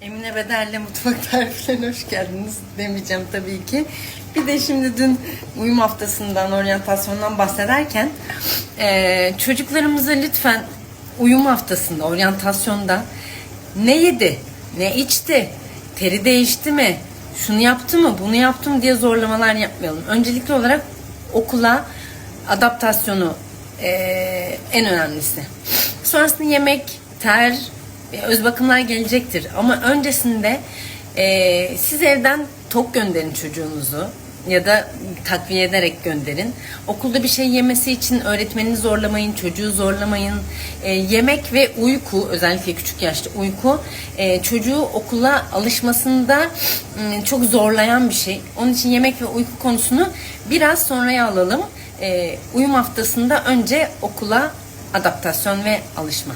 Emine Beder'le mutfak tariflerine hoş geldiniz demeyeceğim tabii ki. Bir de şimdi dün uyum haftasından, oryantasyondan bahsederken eee, çocuklarımıza lütfen uyum haftasında, oryantasyonda ne yedi, ne içti, teri değişti mi, şunu yaptı mı, bunu yaptı mı diye zorlamalar yapmayalım. Öncelikli olarak okula adaptasyonu eee, en önemlisi. Sonrasında yemek, ter, e, öz bakımlar gelecektir. Ama öncesinde e, siz evden tok gönderin çocuğunuzu ya da takviye ederek gönderin. Okulda bir şey yemesi için öğretmenini zorlamayın, çocuğu zorlamayın. E, yemek ve uyku, özellikle küçük yaşta uyku, e, çocuğu okula alışmasında m, çok zorlayan bir şey. Onun için yemek ve uyku konusunu biraz sonraya alalım. E, uyum haftasında önce okula adaptasyon ve alışma.